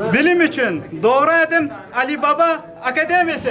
Bilim için doğru adım Ali Baba Akademisi.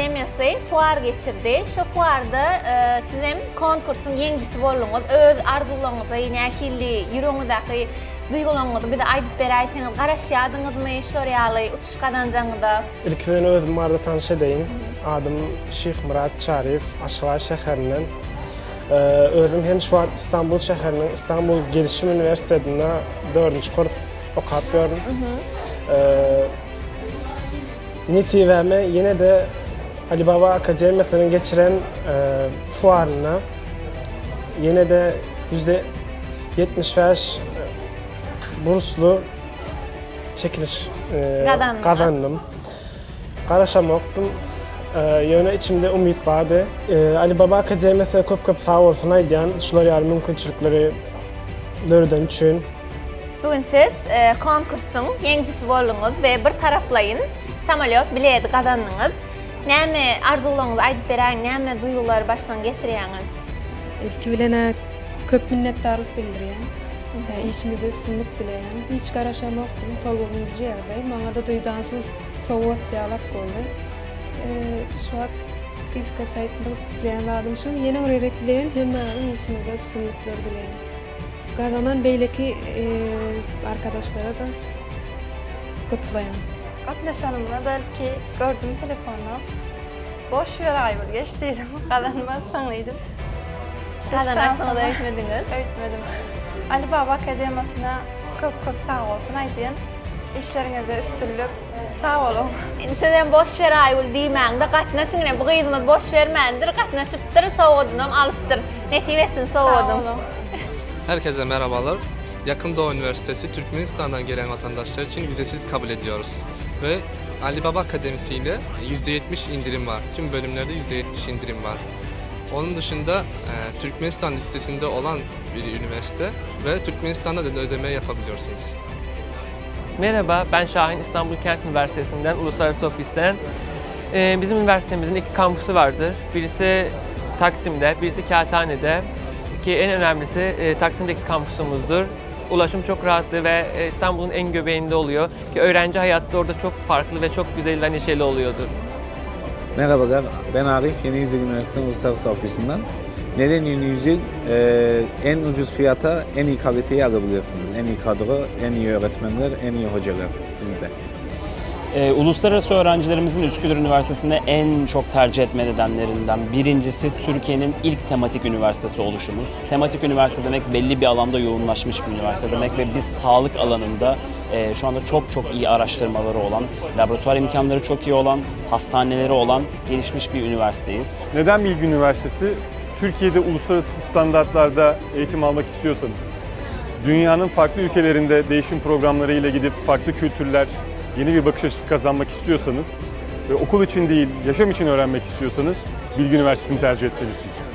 Akademiyası fuar geçirdi. Şu fuarda e, sizin konkursun yenincisi bolluğunuz, öz arzularınızı, nähilli, yüreğinizdeki duygularınızı bir de aytıp beräýsiňiz. Garaşýadyňyzmy, şol ýaly utuş kazanjaňyzda? İlk ben özüm barda tanış edeyim. Adım Şeyh Murat Çarif, Aşgabat şäherinden. Ee, özüm hem şu an İstanbul şäheriniň İstanbul Gelişim Üniversitesi'nde 4. kurs okap. Ee, Netiweme yine de Ali Baba Akademiyası'nın geçiren e, fuarına yine de yüzde 75 burslu çekiliş e, kazandım. Karaşam okudum. E, yöne içimde umut vardı. E, Ali Baba Akademiyası'na köp köp sağ olsun aydiyan. Şular yani mümkünçülükleri lörden üçün. Bugün siz e, konkursun yenincisi bolluğunuz ve bir taraflayın samolyot bileti kazandınız. Näme arzularyňyzy aýdyp beräň, näme duygular başdan geçirýäňiz? İlki bilene köp minnettarlyk bildirýän. E, işinize sünnet dileyen. Hiç garaşamoqdum, tolguňyzy ýagdaý. Maňa da duýdansyz sowat ýalap boldy. E, şu an kızka şaýtlyk dileýän adam şu ýene öýrek dileýän hem maňa işinize sünnetler dileýän. Gazanan beýleki e, arkadaşlara da kutlaýan. Qatnaşanımda da ki gördüm telefonda. Boş ver Aybur geçtiydim. Kazanmaz sanıydım. Kazanarsaňyz da öýtmediňiz. Öğütmedim. Ali Baba Akademiyasına köp köp sağ olsun aydın. İşlerinize üstünlük. Sağ olun. Sizden boş ver aýul diýmäň de gatnaşyň ne bu gyzmyz boş alypdyr. Nesip etsin Sağ sowudun. olun. Herkese merhabalar. Yakın Doğu Üniversitesi Türkmenistan'dan gelen vatandaşlar için vizesiz kabul ediyoruz. Ve Ali Baba Akademisi ile %70 indirim var. Tüm bölümlerde %70 indirim var. Onun dışında e, Türkmenistan listesinde olan bir üniversite ve Türkmenistan'da da ödeme yapabiliyorsunuz. Merhaba, ben Şahin İstanbul Kent Üniversitesi'nden, Uluslararası Ofis'ten. Ee, bizim üniversitemizin iki kampüsü vardır. Birisi Taksim'de, birisi Kağıthane'de. Ki en önemlisi e, Taksim'deki kampüsümüzdür. Ulaşım çok rahattır ve e, İstanbul'un en göbeğinde oluyor. Ki öğrenci hayatı da orada çok farklı ve çok güzel ve neşeli oluyordur. Merhabalar, ben Arif, Yeni Yüzyıl Üniversitesi Uluslararası Ofisi'nden. Neden Yeni Yüzyıl? Ee, en ucuz fiyata en iyi kaliteyi alabilirsiniz. En iyi kadro, en iyi öğretmenler, en iyi hocalar bizde. Ee, uluslararası öğrencilerimizin Üsküdar Üniversitesi'ne en çok tercih etme nedenlerinden birincisi Türkiye'nin ilk tematik üniversitesi oluşumuz. Tematik üniversite demek belli bir alanda yoğunlaşmış bir üniversite demek ve biz sağlık alanında e, şu anda çok çok iyi araştırmaları olan, laboratuvar imkanları çok iyi olan, hastaneleri olan gelişmiş bir üniversiteyiz. Neden Bilgi Üniversitesi? Türkiye'de uluslararası standartlarda eğitim almak istiyorsanız, dünyanın farklı ülkelerinde değişim programlarıyla gidip farklı kültürler, yeni bir bakış açısı kazanmak istiyorsanız ve okul için değil, yaşam için öğrenmek istiyorsanız Bilgi Üniversitesi'ni tercih etmelisiniz.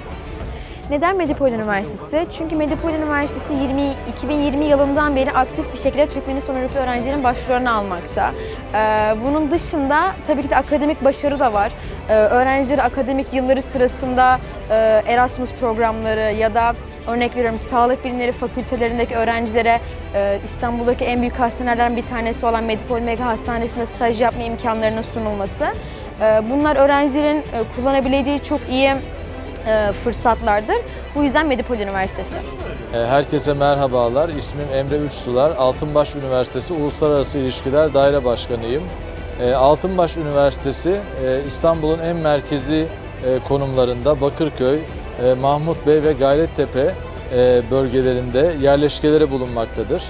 Neden Medipol Üniversitesi? Çünkü Medipol Üniversitesi 20, 2020 yılından beri aktif bir şekilde Türkmenistan uyruklu öğrencilerin başvurularını almakta. Ee, bunun dışında tabii ki de akademik başarı da var. Ee, öğrencileri akademik yılları sırasında e, Erasmus programları ya da örnek veriyorum sağlık bilimleri fakültelerindeki öğrencilere e, İstanbul'daki en büyük hastanelerden bir tanesi olan Medipol Mega Hastanesi'nde staj yapma imkanlarının sunulması. Ee, bunlar öğrencilerin e, kullanabileceği çok iyi e, fırsatlardır. Bu yüzden Medipol Üniversitesi. Herkese merhabalar. İsmim Emre Üçsular. Altınbaş Üniversitesi Uluslararası İlişkiler Daire Başkanıyım. E, Altınbaş Üniversitesi e, İstanbul'un en merkezi e, konumlarında Bakırköy, e, Mahmut Bey ve Gayrettepe e, bölgelerinde yerleşkeleri bulunmaktadır.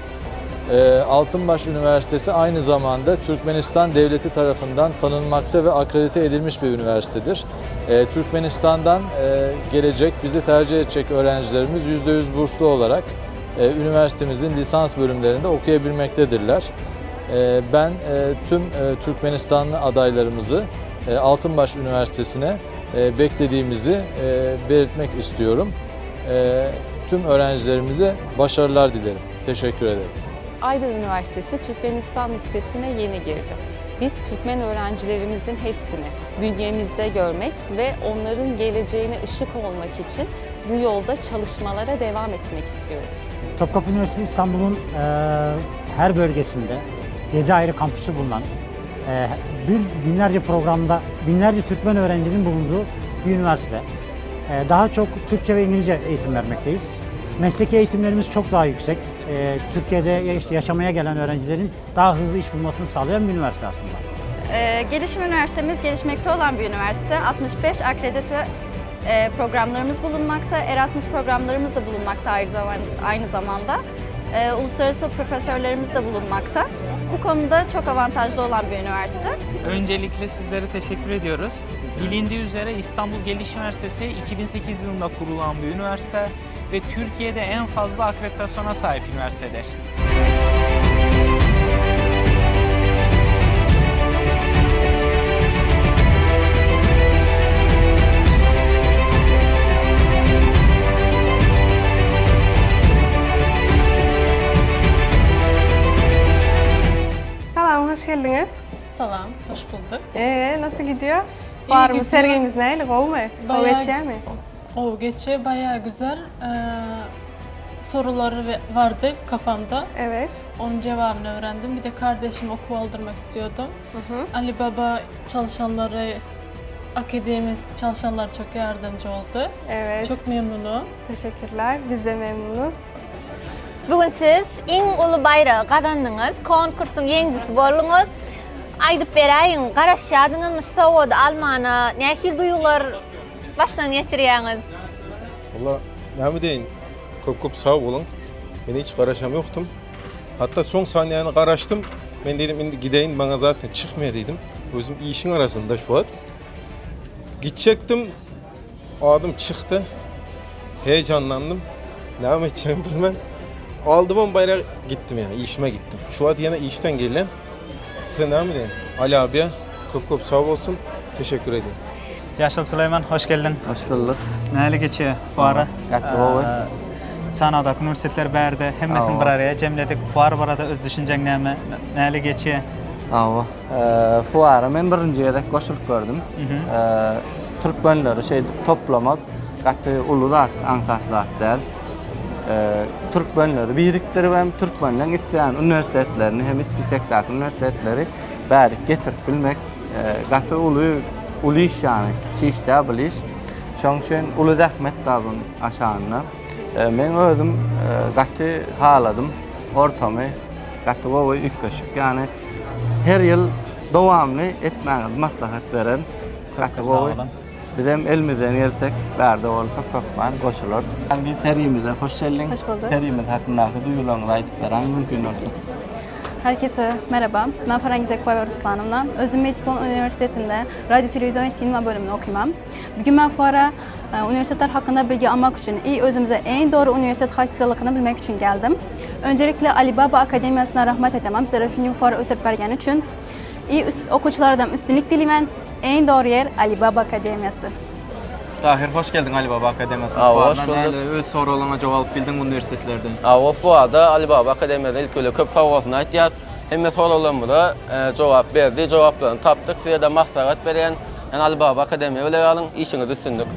E, Altınbaş Üniversitesi aynı zamanda Türkmenistan Devleti tarafından tanınmakta ve akredite edilmiş bir üniversitedir. E, Türkmenistan'dan e, gelecek, bizi tercih edecek öğrencilerimiz %100 burslu olarak e, üniversitemizin lisans bölümlerinde okuyabilmektedirler. Ben tüm Türkmenistanlı adaylarımızı Altınbaş Üniversitesi'ne e, beklediğimizi e, belirtmek istiyorum. E, tüm öğrencilerimize başarılar dilerim. Teşekkür ederim. Aydın Üniversitesi Türkmenistan listesine yeni girdi. Biz Türkmen öğrencilerimizin hepsini bünyemizde görmek ve onların geleceğine ışık olmak için bu yolda çalışmalara devam etmek istiyoruz. Topkapı Üniversitesi İstanbul'un e, her bölgesinde 7 ayrı kampüsü bulunan, e, bir binlerce programda binlerce Türkmen öğrencinin bulunduğu bir üniversite. E, daha çok Türkçe ve İngilizce eğitim vermekteyiz. Mesleki eğitimlerimiz çok daha yüksek. E, Türkiye'de yaş- yaşamaya gelen öğrencilerin daha hızlı iş bulmasını sağlayan bir üniversite aslında. Ee, gelişim üniversitemiz gelişmekte olan bir üniversite. 65 akredite e, programlarımız bulunmakta. Erasmus programlarımız da bulunmakta aynı, zaman, aynı zamanda. Ee, uluslararası profesörlerimiz de bulunmakta. Bu konuda çok avantajlı olan bir üniversite. Öncelikle sizlere teşekkür ediyoruz. Bilindiği üzere İstanbul Gelişim Üniversitesi 2008 yılında kurulan bir üniversite ve Türkiye'de en fazla akreditasyona sahip üniversitedir. Hoş geldiniz. Selam, hoş bulduk. Ee, nasıl gidiyor? İyi Var mı? gidiyor. Sergimiz neyle? Kov mu? Bayağı- geçer mi? O geçe bayağı güzel. Ee, soruları ve- vardı kafamda. Evet. Onun cevabını öğrendim. Bir de kardeşim okul aldırmak istiyordum. Hı hı. Ali Baba çalışanları, akademi çalışanlar çok yardımcı oldu. Evet. Çok memnunum. Teşekkürler. Biz de memnunuz. Bugün siz iň uly bayragy kazandyňyz, konkursyň ýeňjisi boldyňyz. Aýdyp beräýin, garaşýadyňyzmy şowda Almana, nähil duýgular başdan geçirýäňiz? Valla ne mi deyin? Köp köp sağ olun. Ben hiç karaşam yoktum. Hatta son saniyeni karaştım. Ben dedim şimdi gideyim bana zaten çıkmaya dedim. Gözüm işin arasında şu an. Gidecektim. Adım çıktı. Heyecanlandım. Ne yapacağımı bilmem. Aldım on bayrağı gittim yani işime gittim. Şu an yine işten gelen size ne diyeyim? Ali abiye köp köp sağ olsun. Teşekkür ederim. Yaşıl Süleyman, hoş geldin. Hoş bulduk. Näle geçiyor fuara? Gatty bowy. Sanada üniversitetler bärde, hemmesin Awa. bir araya jemledik. Fuar barada öz düşünjeň näme? Näle geçiyor? Awa. Eee, Fuara men birinji ýerde goşulyp gördüm. Eee, Türkmenleri şey toplamak gatty uly zat, ansat zat der. Eee, Türkmenleri birikdirip hem Türkmenlerin isleýän üniversitetlerini hem ispisek üniversitetleri bärik getirip bilmek eee, gatty uly uly iş ýani, kiçi iş däl bu iş. Şoň üçin uly zähmet da bunun aşanyna. Men özüm eee, gatty haladım, ortamy gatty gowy ükköşüp ýani her ýyl dowamly etmäňizi maslahat beren kategori. Biz hem elimizden yersek, bärde bolsa köpman goşulur. Yani biz serimize hoş geldin. Hoş bulduk. Serimiz hakkındaki duygularınızı aytıp beren mümkün olsun. Herkese merhaba. Ben Parangiz Ekbay Ruslanımdan. Özüm Mecbon Üniversitesi'nde radyo, televizyon ve sinema bölümünü okuyam. Bugün ben fuara e, üniversiteler hakkında bilgi almak için, iyi özümüze en doğru üniversitet hassasiyetini bilmek için geldim. Öncelikle Ali Baba Akademiyası'na rahmet edemem. Bizlere şunun fuara ötürüp bergen için. İyi üst, okuçulardan üstünlük dilemen. En doğru yer Ali Baba Akademiyası. Tahir hoş geldin Ali Baba Akademiyası'na. Aa, hoş bulduk. öz sorularına cevap bildin üniversitelerden. Awa fuada Ali Baba Akademiyada ilk öyle köp savaşına ihtiyaç. Hem sorularımıza e, cevap verdi, cevaplarını taptık. Size de maslahat veren yani Ali Baba Akademiye öyle alın, işinizi düşündük.